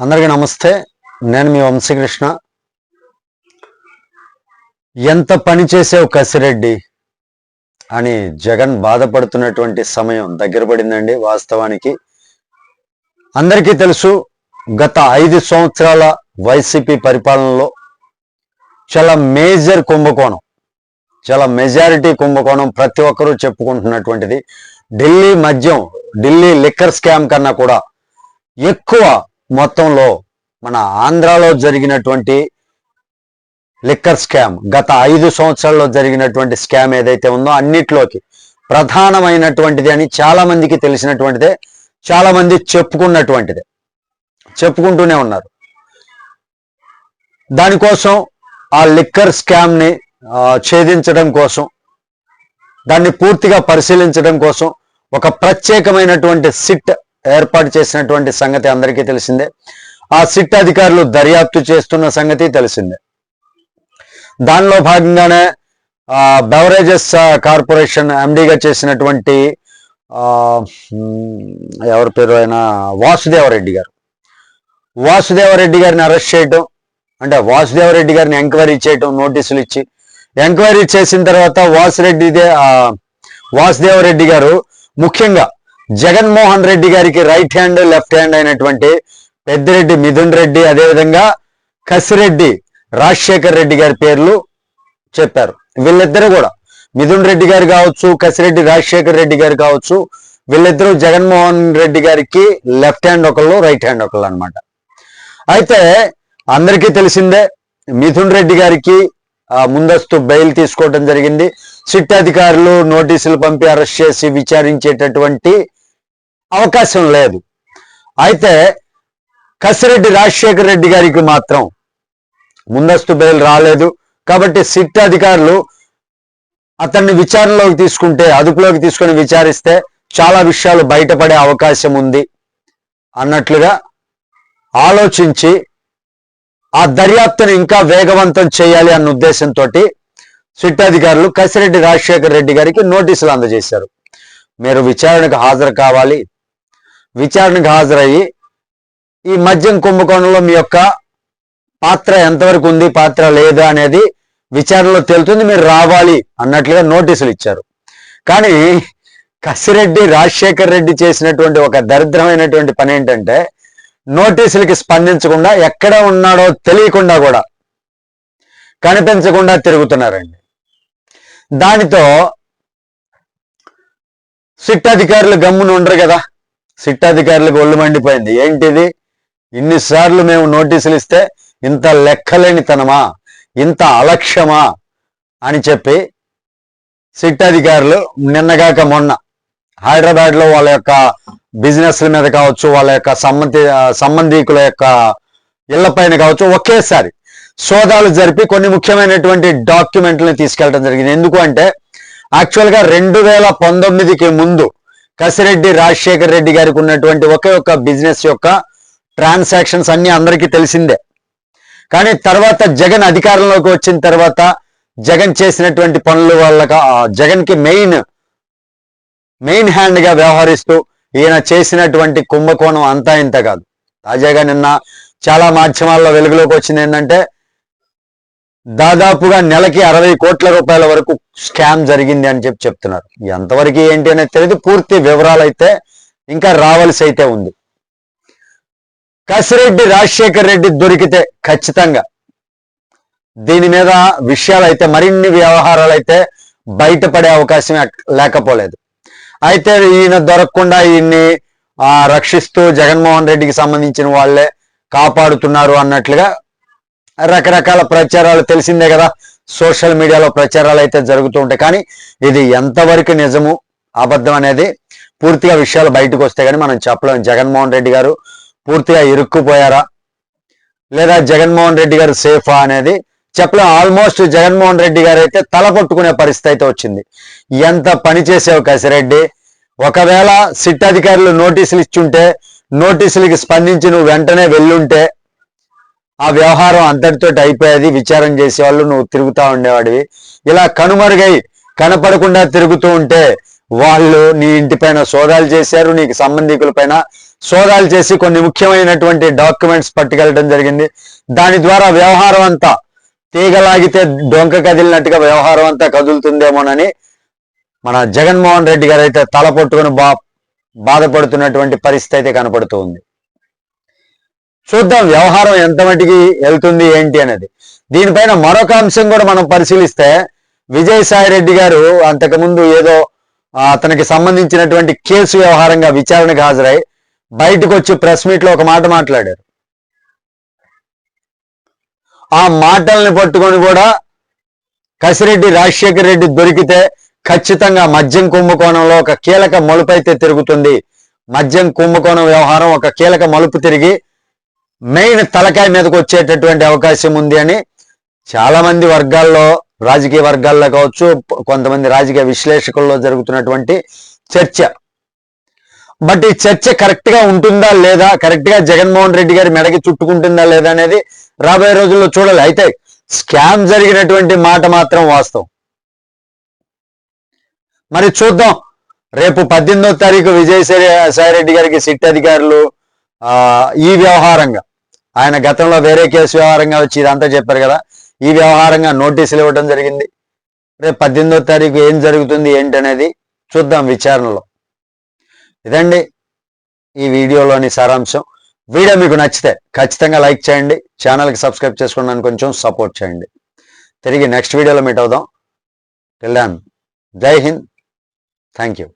అందరికీ నమస్తే. నేను మీ వంశీకృష్ణ. ఎంత పని చేసావు కసిరెడ్డి? అని జగన్ బాధపడుతున్నటువంటి సమయం దగ్గర పడిందండి వాస్తవానికి. అందరికీ తెలుసు గత ఐదు సంవత్సరాల వైసీపీ పరిపాలనలో చాలా మేజర్ కుంభకోణం చాలా మెజారిటీ కుంభకోణం ప్రతి ఒక్కరూ చెప్పుకుంటున్నటువంటిది. ఢిల్లీ మద్యం ఢిల్లీ లిక్కర్ స్కామ్ కన్నా కూడా ఎక్కువ మొత్తంలో మన ఆంధ్రాలో జరిగినటువంటి లిక్కర్ స్కామ్ గత ఐదు సంవత్సరాల్లో జరిగినటువంటి స్కామ్ ఏదైతే ఉందో అన్నిట్లోకి ప్రధానమైనటువంటిది అని చాలా మందికి తెలిసినటువంటిదే చాలా మంది చెప్పుకున్నటువంటిదే చెప్పుకుంటూనే ఉన్నారు. దానికోసం ఆ లిక్కర్ స్కామ్ని ఛేదించడం కోసం దాన్ని పూర్తిగా పరిశీలించడం కోసం ఒక ప్రత్యేకమైనటువంటి సిట్ ఏర్పాటు చేసినటువంటి సంగతి అందరికీ తెలిసిందే. ఆ సిట్ అధికారులు దర్యాప్తు చేస్తున్న సంగతి తెలిసిందే. దానిలో భాగంగానే బెవరేజెస్ కార్పొరేషన్ ఎండిగా చేసినటువంటి ఎవరి పేరు అయినా వాసుదేవరెడ్డి గారు. వాసుదేవరెడ్డి గారిని అరెస్ట్ చేయటం అంటే వాసుదేవరెడ్డి గారిని ఎంక్వైరీ చేయటం నోటీసులు ఇచ్చి ఎంక్వైరీ చేసిన తర్వాత వాసురెడ్డిదే వాసుదేవరెడ్డి గారు ముఖ్యంగా జగన్మోహన్ రెడ్డి గారికి రైట్ హ్యాండ్ లెఫ్ట్ హ్యాండ్ అయినటువంటి పెద్దిరెడ్డి మిథున్ రెడ్డి అదేవిధంగా కసిరెడ్డి రాజశేఖర్ రెడ్డి గారి పేర్లు చెప్పారు. వీళ్ళిద్దరూ కూడా మిథున్ రెడ్డి గారు కావచ్చు కసిరెడ్డి రాజశేఖర్ రెడ్డి గారు కావచ్చు వీళ్ళిద్దరూ జగన్మోహన్ రెడ్డి గారికి లెఫ్ట్ హ్యాండ్ ఒకళ్ళు రైట్ హ్యాండ్ ఒకళ్ళు అనమాట అయితే అందరికీ తెలిసిందే మిథున్ రెడ్డి గారికి ముందస్తు బెయిల్ తీసుకోవడం జరిగింది. సిట్ అధికారులు నోటీసులు పంపి అరెస్ట్ చేసి విచారించేటటువంటి అవకాశం లేదు. అయితే కసిరెడ్డి రాజశేఖర్ రెడ్డి గారికి మాత్రం ముందస్తు బెయిల్ రాలేదు. కాబట్టి సిట్ అధికారులు అతన్ని విచారణలోకి తీసుకుంటే అదుపులోకి తీసుకొని విచారిస్తే చాలా విషయాలు బయటపడే అవకాశం ఉంది అన్నట్లుగా ఆలోచించి ఆ దర్యాప్తును ఇంకా వేగవంతం చేయాలి అన్న ఉద్దేశంతో సిట్ అధికారులు కసిరెడ్డి రాజశేఖర్ రెడ్డి గారికి నోటీసులు అందజేశారు. మీరు విచారణకు హాజరు కావాలి విచారణకు హాజరయ్యి ఈ మద్యం కుంభకోణంలో మీ యొక్క పాత్ర ఎంతవరకు ఉంది పాత్ర లేదా అనేది విచారణలో తేలుతుంది మీరు రావాలి అన్నట్లుగా నోటీసులు ఇచ్చారు. కానీ కసిరెడ్డి రాజశేఖర్ రెడ్డి చేసినటువంటి ఒక దరిద్రమైనటువంటి పని ఏంటంటే నోటీసులకి స్పందించకుండా ఎక్కడ ఉన్నాడో తెలియకుండా కూడా కనిపించకుండా తిరుగుతున్నారండి. దానితో సిట్ అధికారులు గమ్మున ఉండరు కదా. సిట్ అధికారులకు ఒళ్ళు మండిపోయింది. ఏంటిది? ఇన్నిసార్లు మేము నోటీసులు ఇస్తే ఇంత లెక్కలేనితనమా? ఇంత అలక్ష్యమా? అని చెప్పి సిట్ అధికారులు నిన్నగాక మొన్న హైదరాబాద్లో వాళ్ళ యొక్క బిజినెస్ల మీద కావచ్చు వాళ్ళ యొక్క సంబంధి సంబంధీకుల యొక్క ఇళ్ళ పైన కావచ్చు ఒకేసారి సోదాలు జరిపి కొన్ని ముఖ్యమైనటువంటి డాక్యుమెంట్లను తీసుకెళ్ళడం జరిగింది. ఎందుకు అంటే యాక్చువల్గా రెండు వేల పంతొమ్మిదికి ముందు కసిరెడ్డి రాజశేఖర్ రెడ్డి గారికి ఉన్నటువంటి ఒకే ఒక్క బిజినెస్ యొక్క ట్రాన్సాక్షన్స్ అన్ని అందరికీ తెలిసిందే. కానీ తర్వాత జగన్ అధికారంలోకి వచ్చిన తర్వాత జగన్ చేసినటువంటి పనుల వల్ల జగన్కి మెయిన్ మెయిన్ హ్యాండ్గా వ్యవహరిస్తూ ఈయన చేసినటువంటి కుంభకోణం అంతా ఇంత కాదు. తాజాగా నిన్న చాలా మాధ్యమాల్లో వెలుగులోకి వచ్చింది ఏంటంటే దాదాపుగా నెలకి అరవై కోట్ల రూపాయల వరకు స్కామ్ జరిగింది అని చెప్పి చెప్తున్నారు. ఎంతవరకు ఏంటి అనేది తెలియదు పూర్తి వివరాలు అయితే ఇంకా రావాల్సి అయితే ఉంది. కసిరెడ్డి రాజశేఖర్ రెడ్డి దొరికితే ఖచ్చితంగా దీని మీద విషయాలు అయితే మరిన్ని వ్యవహారాలు అయితే బయటపడే అవకాశం లేకపోలేదు. అయితే ఈయన దొరకకుండా ఈయన్ని రక్షిస్తూ జగన్మోహన్ రెడ్డికి సంబంధించిన వాళ్ళే కాపాడుతున్నారు అన్నట్లుగా రకరకాల ప్రచారాలు తెలిసిందే కదా. సోషల్ మీడియాలో ప్రచారాలు అయితే జరుగుతూ ఉంటాయి. కానీ ఇది ఎంతవరకు నిజము అబద్ధం అనేది పూర్తిగా విషయాలు బయటకు వస్తే కానీ మనం చెప్పలేం. జగన్మోహన్ రెడ్డి గారు పూర్తిగా ఇరుక్కుపోయారా? లేదా జగన్మోహన్ రెడ్డి గారు సేఫా అనేది చెప్పలేం. ఆల్మోస్ట్ జగన్మోహన్ రెడ్డి గారు అయితే తలపొట్టుకునే పరిస్థితి అయితే వచ్చింది. ఎంత పని చేసావు కసిరెడ్డి? ఒకవేళ సిట్ అధికారులు నోటీసులు ఇచ్చుంటే నోటీసులకి స్పందించి నువ్వు వెంటనే వెళ్ళుంటే ఆ వ్యవహారం అంతటితో అయిపోయేది. విచారం చేసేవాళ్ళు నువ్వు తిరుగుతూ ఉండేవాడివి. ఇలా కనుమరుగై కనపడకుండా తిరుగుతూ ఉంటే వాళ్ళు నీ ఇంటి పైన సోదాలు చేశారు. నీకు సంబంధికుల పైన సోదాలు చేసి కొన్ని ముఖ్యమైనటువంటి డాక్యుమెంట్స్ పట్టుకెళ్ళడం జరిగింది. దాని ద్వారా వ్యవహారం అంతా తీగలాగితే డొంక కదిలినట్టుగా వ్యవహారం అంతా కదులుతుందేమోనని మన జగన్మోహన్ రెడ్డి గారు అయితే తల పట్టుకుని బా బాధపడుతున్నటువంటి పరిస్థితి అయితే కనపడుతూ ఉంది. చూద్దాం వ్యవహారం ఎంత మటుకి వెళ్తుంది ఏంటి అనేది. దీనిపైన మరొక అంశం కూడా మనం పరిశీలిస్తే విజయసాయి రెడ్డి గారు అంతకుముందు ఏదో అతనికి సంబంధించినటువంటి కేసు వ్యవహారంగా విచారణకు హాజరై బయటకు వచ్చి ప్రెస్ మీట్లో ఒక మాట మాట్లాడారు. ఆ మాటల్ని పట్టుకొని కూడా కసిరెడ్డి రాజశేఖర రెడ్డి దొరికితే ఖచ్చితంగా మద్యం కుంభకోణంలో ఒక కీలక మలుపు అయితే తిరుగుతుంది. మద్యం కుంభకోణం వ్యవహారం ఒక కీలక మలుపు తిరిగి మెయిన్ తలకాయ మీదకి వచ్చేటటువంటి అవకాశం ఉంది అని చాలా మంది వర్గాల్లో రాజకీయ వర్గాల్లో కావచ్చు కొంతమంది రాజకీయ విశ్లేషకుల్లో జరుగుతున్నటువంటి చర్చ. బట్ ఈ చర్చ కరెక్ట్గా ఉంటుందా లేదా కరెక్ట్గా జగన్మోహన్ రెడ్డి గారి మెడకి చుట్టుకుంటుందా లేదా అనేది రాబోయే రోజుల్లో చూడాలి. అయితే స్కామ్ జరిగినటువంటి మాట మాత్రం వాస్తవం. మరి చూద్దాం. రేపు పద్దెనిమిదో తారీఖు విజయసాయి సాయిరెడ్డి గారికి సిట్ అధికారులు ఈ వ్యవహారంగా. ఆయన గతంలో వేరే కేసు వ్యవహారంగా వచ్చి ఇదంతా చెప్పారు కదా. ఈ వ్యవహారంగా నోటీసులు ఇవ్వడం జరిగింది. రేపు పద్దెనిమిదో తారీఖు ఏం జరుగుతుంది ఏంటి అనేది చూద్దాం విచారణలో. ఇదండి ఈ వీడియోలోని సారాంశం. వీడియో మీకు నచ్చితే ఖచ్చితంగా లైక్ చేయండి. ఛానల్కి సబ్స్క్రైబ్ చేసుకోండి. కొంచెం సపోర్ట్ చేయండి. తిరిగి నెక్స్ట్ వీడియోలో మీట్ అవుదాం. టిల్ దాన్ జై హింద్ థ్యాంక్ యూ